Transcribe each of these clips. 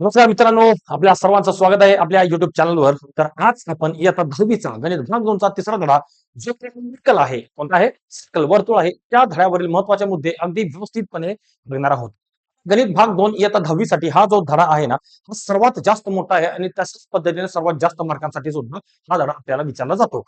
नमस्कार मित्रांनो आपल्या सर्वांचं स्वागत आहे आपल्या युट्यूब चॅनलवर तर आज आपण इयत्ता दहावीचा गणित भाग दोनचा तिसरा धडा जो सर्कल आहे. कोणता आहे? सर्कल वर्तुळ आहे. त्या धड्यावरील महत्त्वाचे मुद्दे अगदी व्यवस्थितपणे बघणार आहोत. गणित भाग दोन इयत्ता दहावीसाठी हा जो धडा आहे ना हा सर्वात जास्त मोठा आहे आणि तशाच पद्धतीने सर्वात जास्त मार्कांसाठी सुद्धा हा धडा आपल्याला विचारला जातो.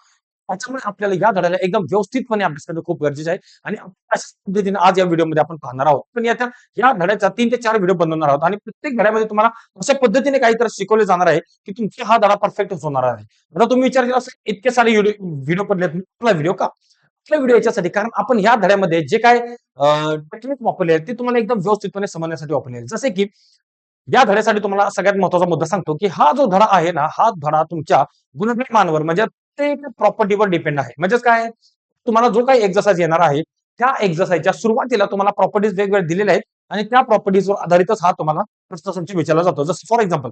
त्याच्यामुळे आपल्याला या धड्याला एकदम व्यवस्थितपणे अभ्यास करणं खूप गरजेचं आहे. आणि अशाच पद्धतीने आज या व्हिडिओमध्ये आपण पाहणार आहोत. पण या या धड्याचा तीन ते चार व्हिडिओ बनवणार आहोत. आणि प्रत्येक धड्यामध्ये तुम्हाला अशा पद्धतीने काहीतरी शिकवले जाणार आहे की तुमचा हा धडा परफेक्ट होणार आहे. आता तुम्ही विचार केला इतके सारे व्हिडिओ पडलेत आपला व्हिडिओ का? आपला व्हिडिओ याच्यासाठी कारण आपण या धड्यामध्ये जे काय टेक्निक वापरले आहेत ते तुम्हाला एकदम व्यवस्थितपणे समजण्यासाठी वापरले जसे की या धड्यासाठी तुम्हाला सगळ्यात महत्त्वाचा मुद्दा सांगतो की हा जो धडा आहे ना हा धडा तुमच्या गुणमानवर म्हणजे ते प्रॉपर्टीवर डिपेंड आहे. म्हणजेच काय? तुम्हाला जो काही एक्सरसाइज येणार आहे त्या एक्सरसाइजच्या सुरुवातीला तुम्हाला प्रॉपर्टीज वेगवेगळ्या दिलेल्या आहेत आणि त्या प्रॉपर्टीजवर आधारितच हा तुम्हाला प्रश्न विचारला जातो. जसं फॉर एक्झाम्पल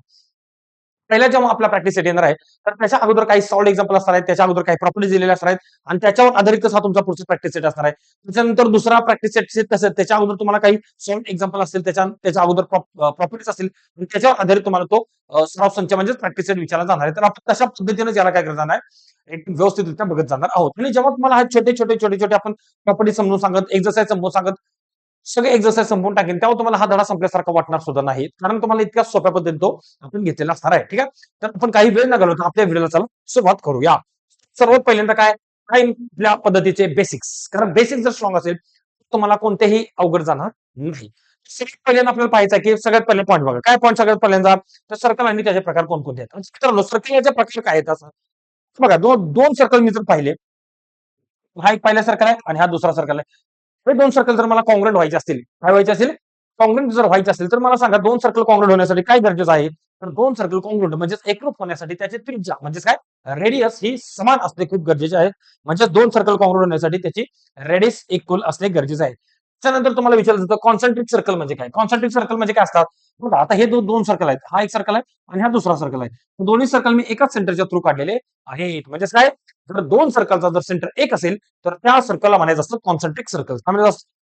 पहिल्या जेव्हा आपला प्रॅक्टिस सेट येणार आहे तर त्याच्या अगोदर काही सॉल्ड एक्झाम्पल असणार आहेत त्याच्या अगोदर काही प्रॉपर्टीज दिलेल्या असणार आहेत आणि त्याच्यावर आधारितच हा तुमचा पुढचा प्रॅक्टिस सेट असणार आहे. त्याच्यानंतर दुसरा प्रॅक्टिस सेट कसं त्याच्या अगोदर तुम्हाला काही सॉल्ड एक्झाम्पल असतील त्याच्या त्याच्या अगोदर प्रॉपर्टीज असतील त्याच्यावर आधारित तुम्हाला तो सराव संच म्हणजे प्रॅक्टिस सेट विचारला जाणार आहे. तर आपण तशा पद्धतीने याला काय करत जाणार आहे एक व्यवस्थितरित्या बघत जाणार आहोत. आणि जेव्हा तुम्हाला हा छोटे छोटे छोटे छोटे आपण प्रॉपर्टी समजून सांगत एक्सरसाइज समजून सांगत सगळे एक्झरसाइज संपवून टाकेन. तेव्हा तुम्हाला हा धडा संपल्यासारखा वाटणार सुद्धा नाही. कारण तुम्हाला इतक्या सोप्या पद्धतीने तो आपण घेतलेला असणार आहे. ठीक आहे? तर आपण काही वेळ न घालवता आपल्या व्हिडिओला चला. सुरुवात करूया. सर्वात पहिल्यांदा काय? काय आपल्या पद्धतीचे बेसिक्स कारण बेसिक जर स्ट्रॉंग असेल तुम्हाला कोणतेही अवघड जाणार नाही. सगळ्यात पहिल्यांदा आपल्याला पाहायचं की सगळ्यात पहिले पॉईंट बघा. काय पॉईंट सगळ्यात पहिल्यांदा? तर सर्कल आणि त्याचे प्रकार कोणकोणते आहेत? म्हणजे मित्रांनो सर्कल याचे प्रकार काय आहेत? असं. बघा दोन दोन सर्कल मी जर पाहिले हा एक पहिला सर्कल आहे आणि हा दुसरा सर्कल आहे. हे दोन सर्कल जर मला कॉन्ग्रेट व्हायचे असतील काय व्हायचे असेल कॉंग्रेट जर व्हायचे असेल तर मला सांगा दोन सर्कल कॉंग्रेट होण्यासाठी काय गरजेचं आहे? तर दोन सर्कल कॉन्ग्रेट म्हणजे एकरूप होण्यासाठी त्याची त्रिज्या म्हणजेच काय? रेडियस ही समान असणे खूप गरजेचे आहे. म्हणजे दोन सर्कल कॉन्ग्रेट होण्यासाठी त्याची रेडियस इक्वल असणे गरजेचं आहे. त्यानंतर तुम्हाला विचारलं जातं कॉन्सन्ट्रिक सर्कल म्हणजे काय? कॉन्सन्ट्रिक सर्कल म्हणजे काय असतात? बघा आता हे दोन दोन सर्कल आहेत. हा एक सर्कल आहे आणि हा दुसरा सर्कल आहे. दोन्ही सर्कल मी एकाच सेंटरच्या थ्रू काढलेले आहेत. म्हणजेच काय? जर दोन सर्कलचा जर सेंटर एक असेल तर त्या सर्कलला म्हणायचं असतं कॉन्सन्ट्रिक सर्कल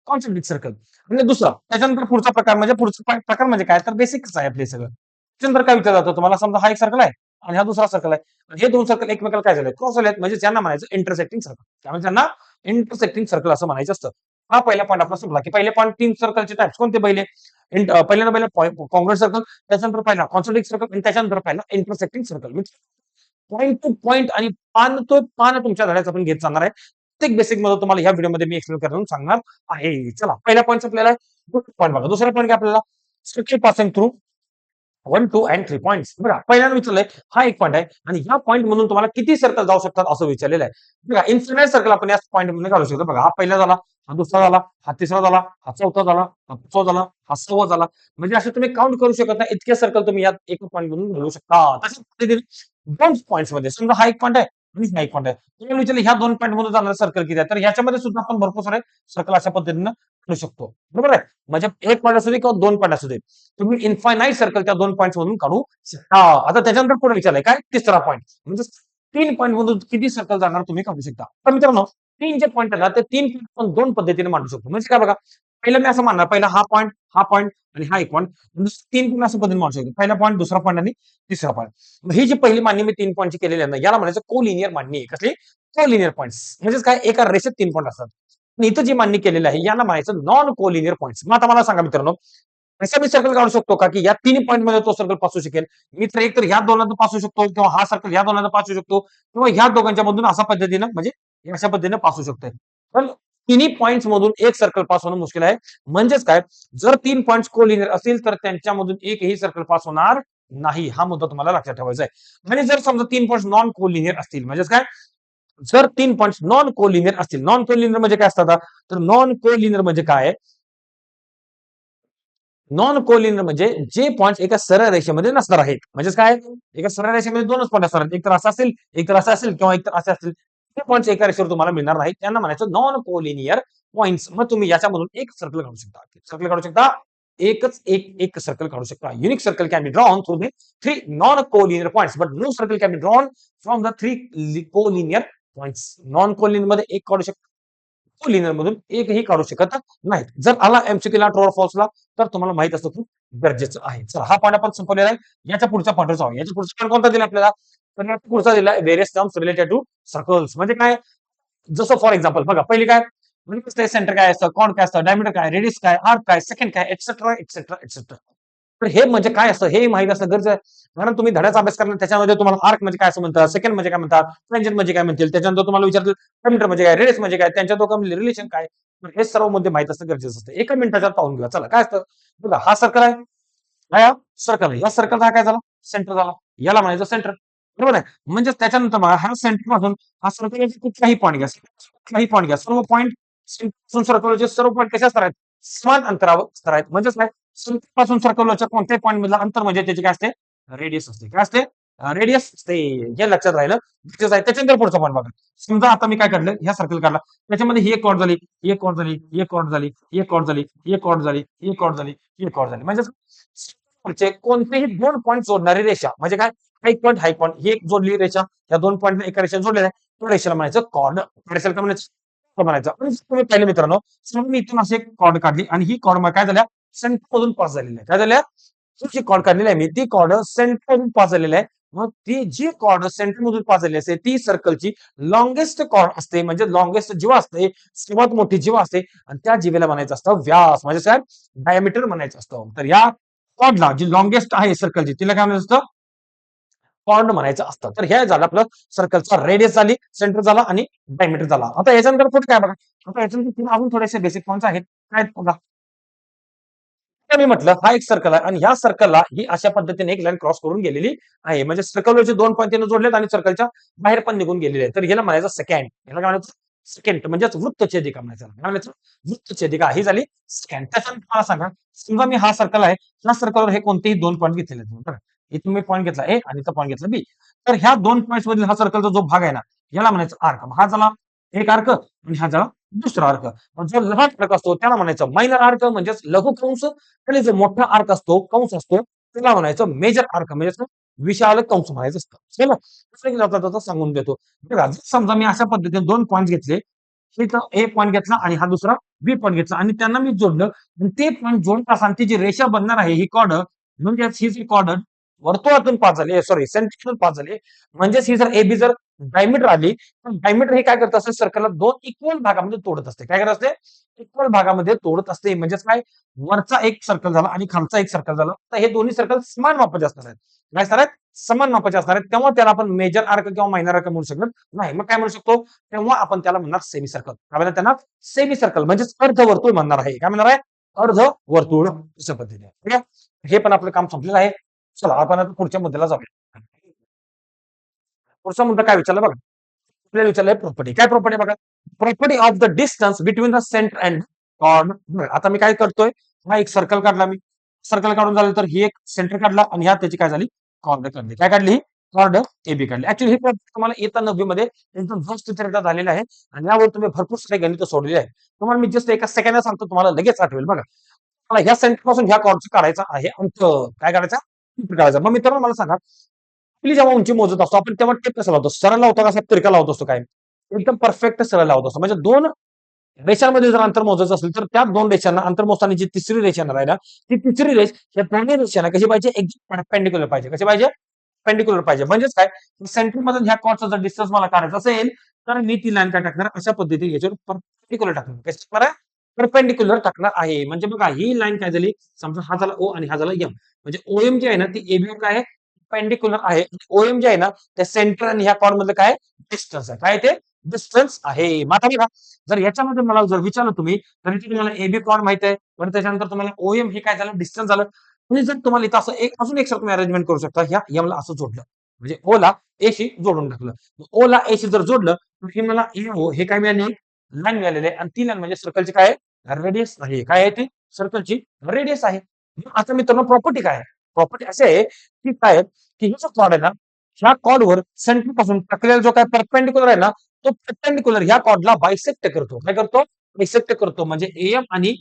कॉन्सन्ट्रिक सर्कल आणि दुसरा त्याच्यानंतर पुढचा प्रकार म्हणजे पुढचा प्रकार म्हणजे काय? तर बेसिकच आहे आपले सगळं. त्याच्यानंतर काय विचार जातो? तुम्हाला समजा हा एक सर्कल आहे आणि हा दुसरा सर्कल आहे. हे दोन सर्कल एकमेकाला काय झाले क्रॉस झाले म्हणजे ज्यांना म्हणायचं इंटरसेक्टिंग सर्कल त्यामुळे त्यांना इंटरसेक्टिंग सर्कल असं म्हणायचं असतं. हा पहिला पॉईंट आपला संपला. की पहिले पॉईंट तीन सर्कलचे टाइप्स कोणते पहिले? पहिल्यांदा पहिला काँग्रेस सर्कल त्याच्यानंतर पहिला कॉन्सन्ट्रिक सर्कल आणि त्याच्यानंतर पहिला intersecting circle point two point आणि पान तो पान तुमच्या धड्याचा आपण घेत जाणार आहे. प्रत्येक बेसिकमध्ये तुम्हाला या व्हिडिओमध्ये मी एक्सप्लेन करून सांगणार आहे. चला पहिला पॉईंट आपल्याला पॉईंट बघा. दुसरा पॉईंट आपल्याला. Structure passing through one two and three point बघा पहिल्यांदा विचारलंय हा एक पॉईंट आहे आणि या पॉईंट मधून तुम्हाला किती सर्कल जाऊ शकतात असं विचारलेलं आहे. बघा इन्फिनाइट सर्कल आपण या पॉईंटमध्ये घालू शकतो. बघा हा पहिला झाला हा दुसरा झाला हा तिसरा झाला हा चौथा झाला हा पाचवा झाला हा सहावा झाला. म्हणजे असं तुम्ही काउंट करू शकत नाही. इतके सर्कल तुम्ही यात एक पॉईंट मधून घालू शकता. तशा पद्धतीने दोन पॉईंट्समध्ये. समजा हा एक पॉईंट आहे आणि हा एक पॉईंट आहे. तुम्ही विचारले ह्या दोन पॉईंट मधून जाणारा सर्कल किती आहे? तर ह्याच्यामध्ये सुद्धा आपण भरपूर सारे सर्कल अशा पद्धतीनं करू शकतो. बरोबर आहे? म्हणजे एक पॉईंट असू दे किंवा दोन पॉईंट असू दे तुम्ही इन्फायनाईट सर्कल त्या दोन पॉईंट मधून काढू शकता. आता त्याच्यानंतर पुढे विचारलंय काय? तिसरा पॉईंट म्हणजे तीन पॉईंट मधून किती सर्कल जाणार तुम्ही काढू शकता? तर मित्रांनो तीन जे पॉईंट आहे ना ते तीन पॉईंट आपण दोन पद्धतीने मांडू शकतो. म्हणजे काय बघा पहिलं मी असं मानणार पहिला हा पॉईंट हा पॉईंट आणि हा एक पॉईंट तीन पॉईंट असं पद्धतीने मानू शकतो. पहिला पॉईंट दुसरा पॉईंट आणि तिसरा पॉईंट ही जी पहिली मांडणी मी तीन पॉईंटची केलेली आहे ना याला म्हणायचं कोलिनियर मांडणी आहे. कसली? कोलिनियर पॉईंट म्हणजेच काय? एका रेषेत तीन पॉईंट असतात. आणि इथं जी मांडणी केलेली आहे याला म्हणायचं नॉन कोलिनियर पॉईंट मग आता मला सांगा मित्रांनो असा मी सर्कल काढू शकतो का? की या तीन पॉईंटमध्ये तो सर्कल पासू शकेल. मी तर एक तर ह्या दोनात पासू शकतो किंवा हा सर्कल ह्या दोनात पासू शकतो किंवा ह्या दोघांच्या मधून अशा पद्धतीनं म्हणजे अशा पद्धतीने पासू शकतोय. पण तिन्ही पॉईंट्स मधून एक सर्कल पास होणं मुश्किल आहे. म्हणजेच काय? जर तीन पॉईंट कोलिनियर असतील तर त्यांच्यामधून एकही सर्कल पास होणार नाही. हा मुद्दा तुम्हाला लक्षात ठेवायचा आहे. आणि जर समजा तीन पॉईंट नॉन कोलिनियर असतील म्हणजेच काय? जर तीन पॉईंट नॉन कोलिनियर असतील नॉन कोलिनियर म्हणजे काय असतात तर नॉन कोलिनियर म्हणजे काय? नॉन कोलिनियर म्हणजे जे पॉईंट एका सरळ रेषेमध्ये नसणार आहेत. म्हणजेच काय? एका सरळ रेषेमध्ये दोनच पॉईंट असणार आहेत. एक तर असं असेल एक तर असं असेल किंवा एक तर असे असतील. ते पॉईंट एका रेषेवर तुम्हाला मिळणार नाही त्यांना म्हणायचं नॉन कोलिनियर पॉईंट्स मग तुम्ही याच्यामधून एक सर्कल काढू शकता. सर्कल काढू शकता. एकच एक एक सर्कल काढू शकता. Unique circle can be drawn through three non collinear points but no circle can be drawn from the three collinear points non कोलिनियरमध्ये एक काढू शकता. कोलिनियर मधून एकही काढू शकत नाही जर आला एमसीक्यूला ट्रू फॉल्सला तर तुम्हाला माहीत असतं खूप गरजेचं आहे. चला हा पॉईंट आपण संपवलेला आहे. याच्या पुढचा पॉईंट जाऊ याच्या पुढचा पॉईंट कोणता दिला आपल्याला? तर याच्या पुढचा दिला various terms related to circles म्हणजे काय? जसं फॉर एक्झाम्पल बघा पहिली काय? म्हणजे सेंटर काय असतं? कॉन काय असतं? डायमीटर काय? रेडियस काय? आर्क काय? सेकंड काय? एक्सेट्रा एक्सेट्रा एक्सेट्रा तर हे म्हणजे काय असतं? हे माहीत असणं गरजेचं आहे. कारण तुम्ही धड्याचा अभ्यास करणार त्याच्यामध्ये तुम्हाला आर्क म्हणजे काय असं म्हणतात? सेकंड म्हणजे काय म्हणतात? ट्रेंजन म्हणजे काय म्हणतील? त्याच्यानंतर तुम्हाला विचारतील डायमीटर म्हणजे काय? रेडियस म्हणजे काय? त्यांच्या दोघांमध्ये रिलेशन काय? तर हे सर्व मुद्दे माहीत असणं गरजेचं असतं. एका मिनिटाच्या पाहून घेऊया. चला काय असतं? बघा हा सर्कल आहे. हा सर्कल आहे. या सर्कल हा काय झाला? सेंटर झाला. याला म्हणायचं सेंटर बरोबर आहे? म्हणजे त्याच्यानंतर बघा ह्या सेंटरपासून हा सर्कल कुठलाही पॉईंट घ्या. कुठलाही पॉईंट घ्या. सर्व पॉईंटपासून सर्कलचे सर्व पॉईंट कशा असणार आहेत समान अंतरावर असणार आहेत म्हणजेच काय? सेंटरपासून सर्कलच्या कोणत्याही पॉईंट मधलं अंतर म्हणजे त्याचे काय असते? रेडियस असते. काय असते? रेडियस असते. हे लक्षात राहिलं. त्याच्यानंतर पुढचा पॉईंट बघा. समजा आता मी काय काढलं? ह्या सर्कल काढला. त्याच्यामध्ये ही एक कॉर्ड झाली एक कॉर्ड झाली एक कॉर्ड झाली एक कॉर्ड झाली एक कॉर्ड झाली एक कॉर्ड झाली एक कॉर्ड झाली. म्हणजेच कोणतेही दोन पॉईंट जोडणारी रेषा म्हणजे काय? हाय पॉईंट हाय पॉईंट ही एक जोडली रेषा. या दोन पॉईंट एका रेषा जोडलेल्या आहे त्या रेषेला म्हणायचं कॉर्ड रेषेला काय म्हणायचं? म्हणायचं. आणि तुम्ही पाहिले मित्रांनो मी इथून अशी एक कॉर्ड काढली आणि ही कॉर्ड काय झाल्या? सेंटर मधून पास झालेली आहे. काय झाल्या? जी कॉर्ड काढलेली आहे मी ती कॉर्ड सेंटर मधून पास झालेली आहे. मग ती जी कॉर्ड सेंटर मधून पास झालेली असते ती सर्कलची लॉंगेस्ट कॉर्ड असते म्हणजे लॉंगेस्ट जीवा असते सर्वात मोठी जीवा असते. आणि त्या जीवेला म्हणायचं असतं व्यास. म्हणजे काय डायमीटर म्हणायचं असतं. तर या कॉर्डला जी लॉंगेस्ट आहे सर्कलची तिला काय म्हणायचं असतं? पॉन्ड म्हणायचं असतं. तर हे झालं आपलं सर्कलचा रेडियस झाली सेंटर झाला आणि डायमीटर झाला. आता याच्यानंतर पुढे काय बघा? आता याच्यानंतर अजून थोडेसे बेसिक पॉईंट आहेत. काय बघा? मी म्हटलं हा एक सर्कल आहे आणि ह्या सर्कलला ही अशा पद्धतीने एक लाईन क्रॉस करून गेलेली आहे. म्हणजे सर्कलवरचे दोन पॉईंट त्याने जोडलेत आणि सर्कलच्या बाहेर पण निघून गेलेले आहेत. तर ह्याला म्हणायचं सेकंड ह्याला काय म्हणायचं? सेकंड म्हणजेच वृत्तछेदिका म्हणायचं? काय म्हणायचं? वृत्तछेदिका ही झाली सेकंड त्याच्यानंतर मला सांगा समजा मी हा सर्कल आहे ह्या सर्कलवर हे कोणतेही दोन पॉईंट घेतलेले आहेत. इथून मी पॉईंट घेतला ए आणि इथं पॉईंट घेतला बी. तर ह्या दोन पॉईंट मधील हा सर्कलचा जो भाग आहे ना याला म्हणायचं आर्क हा झाला एक आर्क आणि हा झाला दुसरा अर्क जो लहान अर्क असतो त्याला म्हणायचं मायनर अर्क म्हणजेच लघु कंस आणि जो मोठा अर्क असतो कंस असतो त्याला म्हणायचं मेजर अर्क म्हणजे विशाल कंस म्हणायचं असतं. सांगून देतो. बघा समजा मी अशा पद्धतीने दोन पॉईंट घेतले ए पॉईंट घेतला आणि हा दुसरा बी पॉईंट घेतला आणि त्यांना मी जोडलं आणि ते पॉईंट जोडत असताना ती जी रेषा बनणार आहे ही कॉर्ड म्हणजेच ही जी कॉर्ड वर्तुळातून पास झाली. सॉरी सेंटरतून पास झाली. म्हणजेच ही जर एबी जर डायमीटर आली तर डायमीटर हे काय करत असते? सर्कलला दोन इक्वल भागामध्ये तोडत असते. काय करत असते? इक्वल भागामध्ये तोडत असते. म्हणजेच काय? वरचा एक सर्कल झाला आणि खालचा एक सर्कल झाला. तर हे दोन्ही सर्कल समान मापाचे असणार आहेत. काय असणार आहेत? समान मापाचे असणार आहेत. तेव्हा त्याला आपण मेजर आर्क किंवा मायनर आर्क म्हणू शकत नाही. मग काय म्हणू शकतो? तेव्हा आपण त्याला म्हणणार सेमी सर्कल काय त्यांना? सेमी सर्कल म्हणजेच अर्धवर्तुळ म्हणणार आहे. काय म्हणणार आहे? अर्ध वर्तुळ अशा पद्धतीने. ठीक आहे? हे पण आपलं काम संपलेलं आहे. चला आपण आता पुढच्या मुद्द्याला जाऊया. पुढचा मुद्दा काय विचारला बघा. आपल्याला विचारलंय प्रॉपर्टी काय प्रॉपर्टी बघा? Property of the distance between the centre and chord आता मी काय करतोय? हा एक सर्कल काढला मी. सर्कल काढून झालं तर ही एक सेंटर काढला आणि ह्या त्याची काय झाली? कॉर्ड काढली. काय काढली? कॉर्ड बी काढली. ऍक्च्युली ही तुम्हाला येता नववी मध्ये एकदम जस्ट झालेला आहे आणि यावर तुम्ही भरपूर सारे गणित सोडलेले आहे तुम्हाला मी जस्ट एका सेकंड सांगतो तुम्हाला लगेच आठवेल बघा. मला ह्या सेंटरपासून ह्या कॉर्ड काढायचा आहे. अंतर काय काढायचा? करायचा मग मित्रांनो मला सांगा आपली जेव्हा उंची मोजत असतो आपण तेव्हा टेप कसं लावतो सरळ लावतो का तिरका लावत असतो काय एकदम परफेक्ट सरळ लावत असतो. म्हणजे दोन रेषांमध्ये जर अंतर मोजायचं असेल तर त्या दोन रेषांना अंतर मोजताना जी तिसरी रेषा राहिला ती तिसरी रेष या दोन्ही रेषांना कशी पाहिजे? एकदम पेंडिक्युलर पाहिजे. कशी पाहिजे? पेंडिक्युलर पाहिजे. म्हणजेच काय? सेंटरमधून ह्या कॉर्डचा जर डिस्टन्स मला काढायचा असेल तर मी ती लाईन काय टाकणार? अशा पद्धतीने याच्यावर पर्टिक्युलर टाकणार. कशी? टाकणार आहे परपेंडिक्युलर टाकणार आहे. म्हणजे बघा ही लाईन काय झाली? समजा हा झाला ओ आणि हा झाला एम म्हणजे ओएम जी आहे ना ती एबीओ काय आहे? पेंडिक्युलर आहे. ओएम जे आहे ना त्या सेंटर आणि ह्या कॉर्ड मधलं काय? डिस्टन्स आहे. काय ते? डिस्टन्स आहे. माता बघा जर याच्यामध्ये मला जर विचारलं तुम्ही तर इथे तुम्हाला एबी कॉर्ड माहिती आहे. पण त्याच्यानंतर तुम्हाला ओएम हे काय झालं? डिस्टन्स झालं. म्हणजे जर तुम्हाला इथं असं एक अजून एक सर तुम्ही अरेंजमेंट करू शकता. ह्या एमला असं जोडलं. म्हणजे ओला एशी जोडून टाकलं. ओला एशी जर जोडलं तर हे मला ए ओ हे काय मिळाले? लाईन मिळालेले आहे. आणि ती लाईन म्हणजे सर्कलची काय रेडियस आहे. काय आहे ती? सर्कलची रेडियस आहे. आता मित्रांनो प्रॉपर्टी काय आहे? प्रॉपर्टी असे आहे की काय की हे जो कॉड आहे ना ह्या कॉडवर सेंटरपासून टाकलेला जो काय परपेंडिक्युलर आहे ना तो परपेंडिक्युलर ह्या कॉडला बायसेक्ट करतो. काय करतो? बायसेक्ट करतो. म्हणजे एम आणि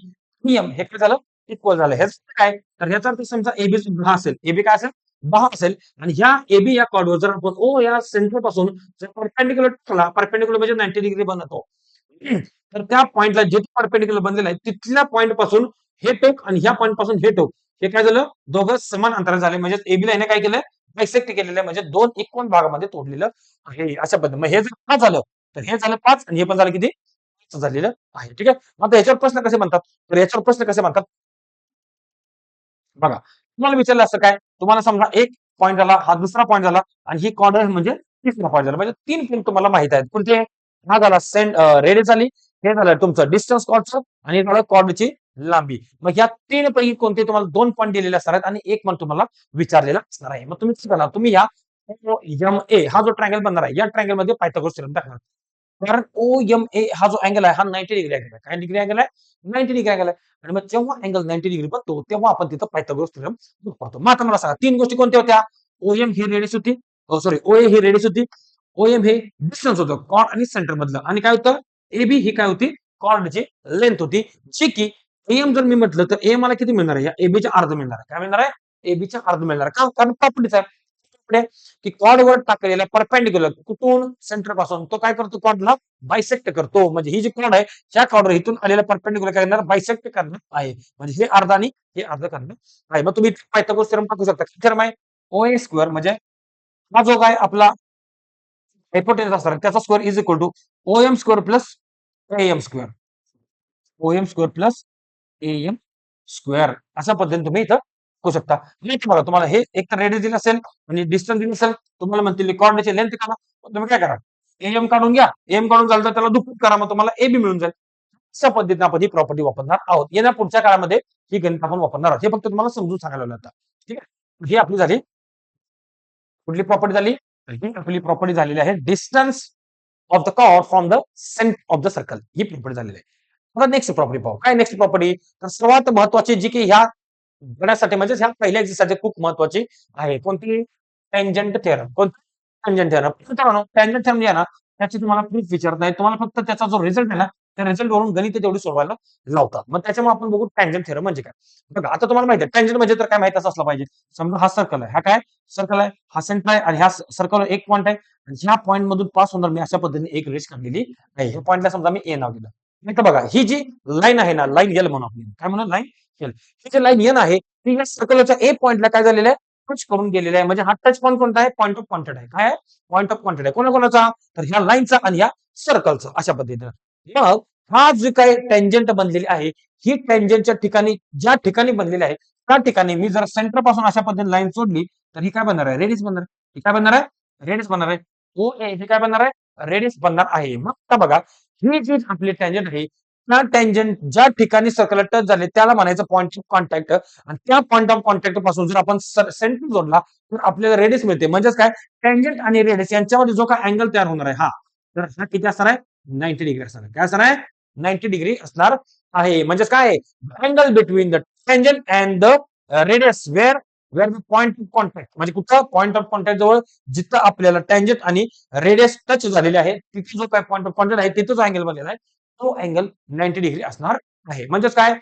पीएम हे काय झालं? इक्वल झालं. हेच काय? तर ह्याचा अर्थ समजा एबी दहा असेल. एबी काय असेल? दहा असेल. आणि ह्या एबी या कॉडवर जर आपण ओ या सेंटरपासून जर परपेंडिक्युलर टाकला परपेंडिक्युलर म्हणजे नाईन्टी डिग्री बनवतो तर त्या पॉइंटला जे परपेंडिक्युलर बनलेलं आहे तिथल्या पॉइंटपासून हे टोक आणि ह्या पॉइंटपासून हे टोक हे काय झालं? दोघं समान अंतर झाले. म्हणजे एबीला याने काय केलं? बायसेक्ट केलेलं आहे. म्हणजे दोन एकूण भागामध्ये तोडलेलं आहे. अशा पद्धतीने मग हे जर पाच झालं तर हे झालं पाच आणि हे पण झालं किती? पाच झालेलं आहे. ठीक आहे? आता याच्यावर प्रश्न कसे म्हणतात तर याच्यावर प्रश्न कसे म्हणतात बघा तुम्हाला विचारलं असं काय? तुम्हाला समजा एक पॉईंट झाला हा दुसरा पॉईंट झाला आणि ही कॉर्डर म्हणजे तिसरा पॉईंट झाला. म्हणजे तीन पॉईंट तुम्हाला माहीत आहेत. कोणते? हा झाला सेंट रेडियस झाली. हे झालं तुमचं डिस्टन्स कॉर्डचं आणि झालं कॉर्डची लांबी. मग या तीन पैकी कोणते तुम्हाला दोन पॉईंट दिलेले असणार आहेत आणि एक पॉईंट तुम्हाला विचारलेला असणार आहे. मग तुम्ही करा करणार तुम्ही या एम ए हा जो ट्रँगल बनणार आहे या ट्रँगलमध्ये पायथागोरस थिरम टाकणार. कारण ओ एम ए हा जो अँगल आहे हा नाईन्टी डिग्री अँगल आहे. काय डिग्री अँगल आहे? नाईन्टी डिग्री अँगल आहे. आणि मग जेव्हा अँगल नाईन्टी डिग्री बनतो तेव्हा आपण तिथं पायथागोरस थिरम वापरतो मग आता मला सांगा तीन गोष्टी कोणत्या होत्या? ओ एम ही रेडियस होती. सॉरी ओ ए ही रेडियस होती. ओएम हे डिस्टन्स होतं. कॉर्ड आणि सेंटर मधलं. आणि काय होतं? ए बी ही काय होती? कॉर्डची म्हणजे लेंथ होती. जी की एम जर मी म्हटलं तर ए मला किती मिळणार आहे? या एबीच्या अर्ध मिळणार आहे. काय मिळणार आहे? एबीच्या अर्ध मिळणार आहे. का कारण प्रॉपर्टीच आहे की कॉर्ड वर टाकलेला परपेंडिक्युलर कुठून? सेंटरपासून. तो काय करतो? कॉर्डला बायसेक्ट करतो. म्हणजे ही जी कॉर्ड आहे त्या कॉर्डर इथून आलेला परपेंडिक्युलर काय करणार? बायसेक्ट करणार आहे. म्हणजे हे अर्ध आणि हे अर्ध करणार आहे. मग तुम्ही पायथागोरस थेरम टाकू शकता. किती थेरम आहे ओ ए स्क्वेअर म्हणजे हा जो काय आपला हायपोटेनस असणार. त्याचा square is equal to O M square plus A M square O M square plus A M square अशा पद्धतीने तुम्ही इथं करू शकता. बघा तुम्हाला हे एक तर रेडियस दिलं असेल आणि डिस्टन्स दिलं असेल तुम्हाला म्हणतील कॉर्डची लेंथ काढा. तुम्ही काय करा? एम काढून घ्या. एम काढून झालं तर त्याला दुप्पट करा मग तुम्हाला ए बी मिळून जाईल. अशा पद्धतीने आपण ही प्रॉपर्टी वापरणार आहोत. येण्या पुढच्या काळामध्ये ही गणित आपण वापरणार आहोत. हे फक्त तुम्हाला समजून सांगायला आता. ठीक आहे? ही आपली झाली. कुठली प्रॉपर्टी झाली? ही आपली प्रॉपर्टी झालेली आहे. डिस्टन्स ऑफ द कॉर from the centre of the circle he property झालेली आहे. आता नेक्स्ट प्रॉपर्टी पाहू. काय नेक्स्ट प्रॉपर्टी तर सर्वात महत्वाची जी की ह्या गण्यासाठी म्हणजे ह्या पहिल्या एक्झरसाइज खूप महत्वाची आहे. कोणती? टँजंट थेरम कोणती? टँजंट थेरम मित्रांनो टँजंट थेरम जे आहे ना त्याची तुम्हाला प्रूफ विचारत नाही. तुम्हाला फक्त त्याचा जो रिझल्ट आहे ना त्या रिझल्ट वरून गणित तेवढी सोडवायला लावतात मग त्याच्यामुळे आपण बघू टँजंट थेरम म्हणजे काय. बघा आता तुम्हाला माहिती आहे टँजंट म्हणजे तर काय माहीत असलं पाहिजे. समजा हा सर्कल आहे. हा काय? सर्कल आहे. हा सेंटर आहे आणि ह्या सर्कल एक पॉईंट आहे. आणि ह्या पॉईंट मधून पास होणार. मी अशा पद्धतीने एक रेस काढलेली आहे. ह्या पॉईंटला समजा मी ए नाव दिलं. नाही तर बघा ही जी लाईन आहे ना लाईन एल म्हणून आपण काय म्हणून? लाईन एल ही जी लाईन एन आहे ती या सर्कलच्या ए पॉईंटला काय झालेलं आहे? टच करून गेलेलं आहे. म्हणजे हा टच पॉईंट कोणता आहे? पॉईंट ऑफ कॉन्टॅक्ट आहे. काय पॉईंट ऑफ कॉन्टॅक्ट आहे. कोणाकोणाचा? तर ह्या लाईनचा आणि या सर्कलचा अशा पद्धतीनं. मग हा जी काही टेंजंट बनलेली आहे ही टेंजंटच्या ठिकाणी ज्या ठिकाणी बनलेली आहे त्या ठिकाणी मी जर सेंटरपासून अशा पद्धतीने लाईन सोडली तर ही काय बनणार आहे? रेडियस बनणार आहे. ही काय बनणार आहे? रेडियस बनणार आहे. ओ ए हे काय बनणार आहे? रेडीस बनणार आहे. मग आता बघा ही जी आपली टेंजंट आहे त्या टेंजंट ज्या ठिकाणी सर्कल टच झाले त्याला म्हणायचं पॉईंट ऑफ कॉन्टॅक्ट आणि त्या पॉईंट ऑफ कॉन्टॅक्टपासून जर आपण सेंटर जोडला तर आपल्याला रेडीस मिळते. म्हणजेच काय? टेंजंट आणि रेडीस यांच्यामध्ये जो काय अँगल तयार होणार आहे हा. तर हा किती असणार आहे? नाईन्टी डिग्री असणार. काय असणार आहे? नाईन्टी डिग्री असणार आहे. म्हणजेच काय angle between the tangent and the radius where where the point of contact म्हणजे कुठं? पॉईंट ऑफ कॉन्टॅक्ट जवळ जिथं आपल्याला टेंजंट आणि रेडियस टच झालेले आहे तिथे जो काय पॉईंट ऑफ कॉन्टॅक्ट आहे तिथे जो अँगल बनलेला आहे. तो अँगल नाईन्टी डिग्री असणार आहे. म्हणजेच काय?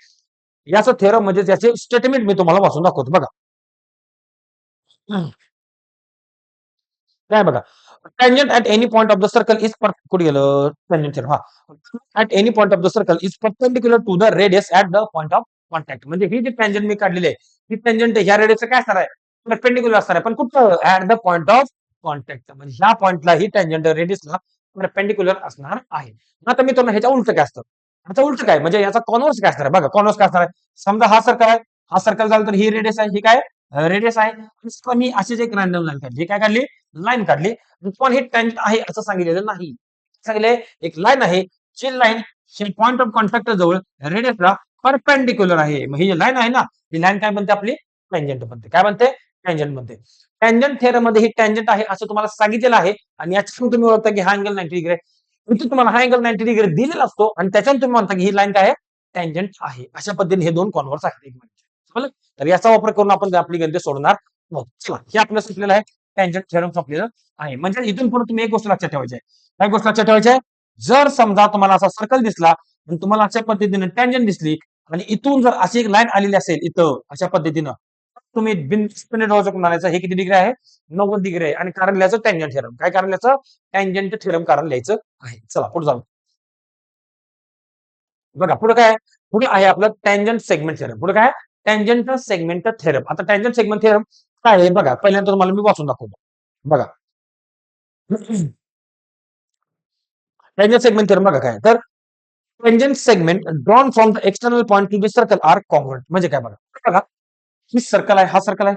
याचं थेरम म्हणजे याचे स्टेटमेंट मी तुम्हाला वाचून दाखवतो. बघा. काय बघा? Tangent at any point of the circle is कुठे गेलं uh, tangent theorem हा at any point of the circle is perpendicular to the radius at the point of contact. म्हणजे ही जी tangent मी काढलेली आहे ही tangent ह्या रेडियस काय असणार आहे? परपेंडिक्युलर असणार आहे. पण कुठं? At the point of contact म्हणजे ह्या पॉईंटला ही टँजंट रेडियसला परपेंडिक्युलर असणार आहे. आता मी तुम्हाला ह्याच्या उलट काय असतं? ह्याचा उलट काय? म्हणजे याचा कॉनवर्स काय असणार आहे? बघा कॉनवर्स काय असणार आहे? समजा हा सर्कल आहे हा सर्कल झाला तर ही रेडियस आहे ही काय? रेडियस आहे. मी अशीच एक रॅन्डम लाईन काढली. काय काढली? लाईन काढली. पण हे टँजंट आहे असं सांगितलेलं नाही. सांगितले एक लाईन आहे. जी लाईन पॉइंट ऑफ कॉन्टॅक्ट जवळ रेडियसला परपेंडिक्युलर आहे. मग ही लाईन आहे ना ही लाईन काय बनते आपली? टँजंट बनते. काय बनते? टँजंट बनते. टँजंट थेअरमध्ये ही टँजंट आहे असं तुम्हाला सांगितलेलं आहे आणि याच्यातून तुम्ही ओळखता की हा अँगल नाईन्टी डिग्री आहे. इथे तुम्हाला हा अँगल नाईन्टी डिग्री दिलेला असतो आणि त्याच्यातून तुम्ही म्हणता की ही लाईन काय आहे? टँजंट आहे. अशा पद्धतीने हे दोन कॉन्व्हर्स आहेत. एकमेकांचे. तर याचा वापर करून आपण आपली गणिते सोडणार चला हे आपलं सुटलेलं आहे. टँजंट थेरम संपलेलं आहे. म्हणजे इथून पुढे तुम्ही एक गोष्ट लक्षात ठेवायची आहे. काय गोष्ट लक्षात ठेवायची आहे. जर समजा तुम्हाला असा सर्कल दिसला आणि तुम्हाला अशा पद्धतीने टँजंट दिसली आणि इथून जर अशी एक लाईन आलेली असेल इथं अशा पद्धतीनं तुम्ही बिनस्पिने ड्रॉ म्हणायचं हे किती डिग्री आहे? नव्वद डिग्री आहे. आणि कारण लिहायचं टँजंट थेरम काय कारण लिहायचं? टँजंट थेरम कारण लिहायचं आहे. चला पुढे जाऊ बघा पुढे काय पुढे आहे आपलं टँजंट सेगमेंट थेरम पुढे काय टँजंट सेगमेंट थेरम आता टँजंट सेगमेंट थेरम काय आहे? बघा पहिल्यांदा तुम्हाला मी वाचून दाखवतो. बघा. टँजंट सेगमेंट थेरम बघा काय तर tangent segment drawn from the external point to the circle are congruent म्हणजे काय बघा? बघा. ही सर्कल आहे हा सर्कल आहे.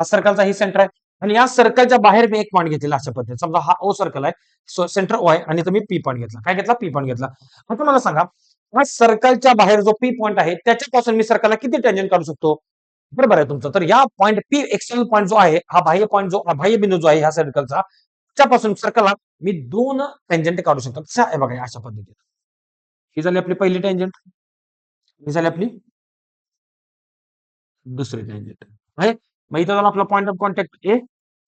हा सर्कलचा ही सेंटर आहे. आणि या सर्कलच्या बाहेर मी एक पॉईंट घेतलेला अशा पद्धतीने. समजा हा ओ सर्कल आहे सेंटर ओ आहे. आणि तुम्ही पी पॉईंट घेतला. काय घेतला? पी पॉईंट घेतला. आता मला सांगा हा सर्कलच्या बाहेर जो पी पॉईंट आहे त्याच्यापासून मी सर्कलला किती टेंजन काढू शकतो? बरोबर आहे तुमचं. तर या पॉईंट पी एक्सटर्नल पॉईंट जो आहे हा बाह्य पॉईंट जो बाह्य बिंदू जो आहे ह्या सर्कलचा त्यापासून सर्कलला मी दोन टेंजंट काढू शकतो. बघा अशा पद्धतीने. ही झाली आपली पहिली टेंजंट ही झाली आपली दुसरी टेंजंट आहे? मग इथं झाला आपला पॉईंट ऑफ कॉन्टॅक्ट ए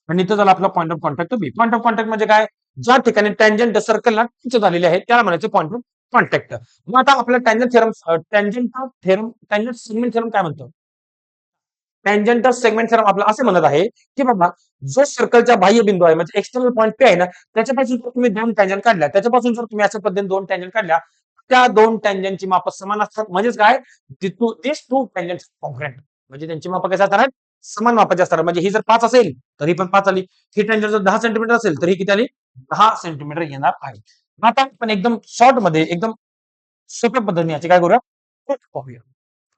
आणि इथं झाला आपला point of contact B point of contact म्हणजे काय? ज्या ठिकाणी टँजंट सर्कलला टच झालेली आहे त्याला म्हणायचं पॉईंट ऑफ कॉन्टॅक्ट मग आता आपलं tangent theorem tangent theorem tangent segment theorem काय म्हणतो? टँजंट सेगमेंट थेरम आपला असं म्हणत आहे की बाबा जो सर्कलचा बाह्य बिंदू आहे म्हणजे एक्सटर्नल पॉईंट पे आहे ना त्याच्यापासून जर तुम्ही दोन टँजंट काढल्या त्याच्यापासून जर तुम्ही अशा पद्धतीने दोन टँजंट काढल्या त्या दोन टँजंटची माप समान असतात. म्हणजेच काय? दिस टू टँजंट कॉन्क्रेट म्हणजे त्यांची माप कशा असणार समान मापाची असणार म्हणजे ही जर पाच असेल तर ही पण पाच आली. ही टँजंट जर दहा सेंटीमीटर असेल तर ही किती आली? दहा सेंटीमीटर येणार आहे. आता पण एकदम शॉर्टमध्ये एकदम सोप्या पद्धतीने याची काय करूया? प्रूफ पाहूया.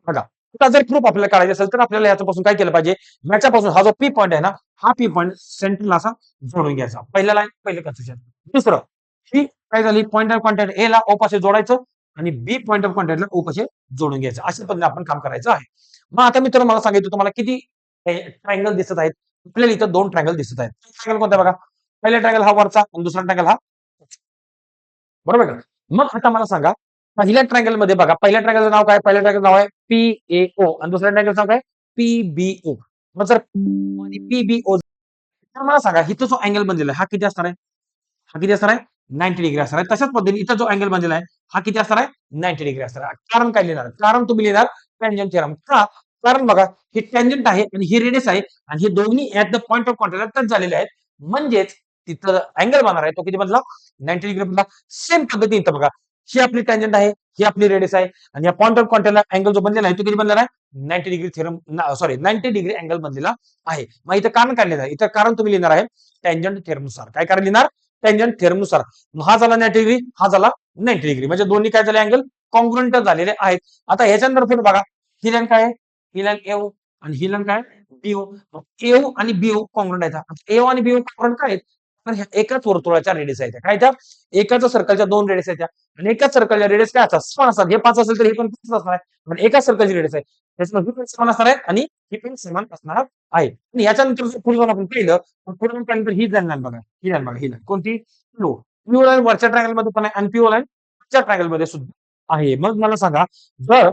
बघा आता जर प्रूफ आपल्याला काढायचे असेल तर आपल्याला याच्यापासून काय केलं पाहिजे? याच्यापासून हा जो पी पॉईंट आहे ना हा पी पॉईंट सेंटरला असा जोडून घ्यायचा. पहिल्या लाईन पहिले कन्सेशन दुसरं ही काय झाली? पॉईंट ऑफ कॉन्टॅक्ट ए ला ओ जोडायचं आणि बी पॉईंट ऑफ कॉन्टॅक्टला ओ जोडून घ्यायचं. अशा पद्धतीने आपण काम करायचं आहे. मग आता मित्र मला सांगितलं तुम्हाला किती ट्रायंगल दिसत आहेत? आपल्याला इथं दोन ट्रायंगल दिसत आहेत. ट्रायंगल कोणता बघा? पहिला ट्रायंगल हा वरचा आणि दुसरा ट्रायंगल हा बरोबर का? मग आता मला सांगा पहिल्या ट्रँगलमध्ये बघा पहिल्या ट्रँगलचं नाव काय? पहिल्या ट्रायंगल नाव आहे पी ए ओ आणि दुसऱ्या ट्रँगलचं नाव काय? पी बी ओ मग जर पी बी ओ तर मला सांगा इथं जो अँगल बनलेला आहे हा किती असणार आहे? हा किती असणार आहे? नाईन्टी डिग्री असणार आहे. तशाच पद्धतीने इथं जो अँगल बनलेला आहे हा किती असणार आहे? नाईन्टी डिग्री असणार आहे. कारण काय लिहिणार? कारण तुम्ही लिहिणार टँजंट थेरम का? कारण बघा हे टँजंट आहे आणि ही रेडियस आहे आणि हे दोन्ही at the point of contact touch झालेले आहेत. म्हणजेच तिथं अँगल बनणार आहे. तो किती बनला? नाईन्टी डिग्री बनला. सेम पद्धतीने इथं बघा. ही आपली टँजंट आहे. ही आपली रेडियस आहे. आणि या पॉईंट ऑफ कॉन्टॅक्टला अँगल जो बनलेला आहे तो किती बनलेला आहे? Ninety degree theorem sorry ninety degree angle बनलेला आहे. मग इथं कारण काढलेलं आहे? इथं कारण तुम्ही लिहिणार आहे टँजंट थेरमनुसार काय कारण लिहिणार? टँजंट थेरमनुसार हा झाला नाईन्टी डिग्री हा झाला नाईन्टी डिग्री म्हणजे दोन्ही काय झाले अँगल कॉन्ग्रुंट झालेले आहेत. आता ह्याच्यानंतर पुढे बघा. ही लाईन काय आहे? ही लाईन एओ आणि ही लाईन काय बीओ एओ आणि बीओ कॉन्ग्रंट आहेत. एओ आणि बीओ कॉन्ग्रुंट काय आहेत? तर ह्या एकाच वर्तुळाच्या रेडियस आहेत काय त्या एकाच सर्कलच्या दोन रेडियस आहेत त्या आणि एकाच सर्कलच्या रेडियस काय असतात? समान असतात. हे पाच असेल तर हे पण पाच असणार आहे एकाच सर्कलची रेडियस आहे. त्याच्यामुळे ही पण समान असणार आहे आणि ही पण समान असणार आहे. आणि याच्यानंतर जर पुढे जाऊन आपण पाहिलं तर पुढे जाऊन पाहिलं तर ही लाईन बघा. ही लाईन बघा. ही लाईन. कोणती? लो प्युअर लाईन वरच्या ट्रायंगलमध्ये पण आहे आणि प्युअर लाईन वरच्या ट्रॅगलमध्ये सुद्धा आहे. मग मला सांगा जर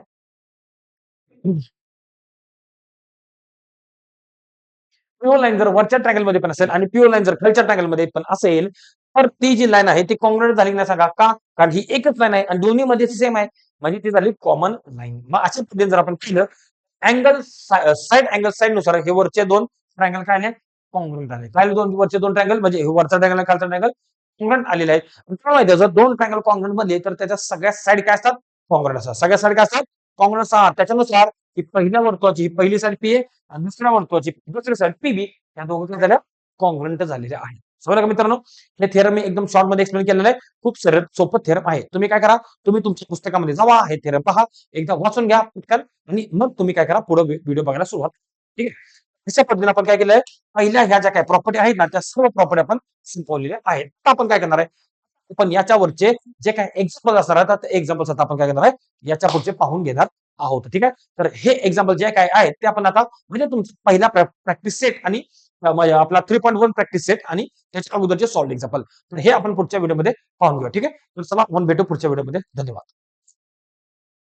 प्युअर लाईन जर वरच्या ट्रायंगलमध्ये पण असेल आणि प्युअर लाईन जर खालच्या ट्रायंगलमध्ये पण असेल तर ती जी लाईन आहे ती कॉन्ग्रेट झाली नाही सांगा? का? कारण ही एकच लाईन आहे आणि दोन्ही मध्ये सेम आहे. म्हणजे ती झाली कॉमन लाईन मग अशा पद्धतीने जर आपण केलं अँगल साईड अँगल साईडनुसार हे वरचे दोन ट्रँगल काय आले? कॉन्ग्रेट आले काय दोन? वरचे दोन ट्रँगल म्हणजे हे वरचा ट्रायंगल खालचा ट्रँगल कॉन्ग्रेंट आलेले आहेत. काय माहिती आहे, जर दोन ट्रँगल कॉन्ग्रेटमध्ये तर त्याच्या सगळ्या साईड काय असतात? कॉन्ग्रेट असतात. सगळ्या साईड काय असतात? कॉन्ग्रेट असतात. त्याच्यानुसार ही पहिल्या वर्तुळाची ही पहिली साईड पी ए आणि दुसऱ्या वर्तुळाची दुसरी साईड पी बी या दोघं झाल्या कॉन्ग्रंट झालेल्या आहेत. समजा का मित्रांनो हे थेरम मी एकदम शॉर्टमध्ये एक्सप्लेन केलेलं आहे. खूप सरळ सोपं थेरम आहे. तुम्ही काय करा तुम्ही तुमच्या पुस्तकामध्ये जावा हे थेरम पहा. एकदा वाचून घ्या पटकन आणि मग तुम्ही काय करा पुढे व्हिडिओ बघायला सुरुवात. ठीक आहे? अशा पद्धतीने आपण काय केलंय पहिल्या ह्या ज्या काही प्रॉपर्टी आहेत ना त्या सर्व प्रॉपर्टी आपण संपवलेल्या आहेत. आता आपण काय करणार आहे? पण याच्यावरचे जे काही एक्झाम्पल असणार आहेत एक्झाम्पल आता आपण काय करणार आहे? याच्या पुढचे पाहून घेणार. आहोत. ठीक आहे? तर हे एक्झाम्पल जे काय आहेत ते आपण आता म्हणजे तुमचा पहिला प्रॅक्टिस सेट आणि आपला three point one practice set आणि त्याच्या अगोदरचे सॉल्ड एक्झाम्पल तर हे आपण पुढच्या व्हिडिओमध्ये पाहून घेऊ ठीक आहे? तर चला आपण भेटू पुढच्या व्हिडिओमध्ये धन्यवाद.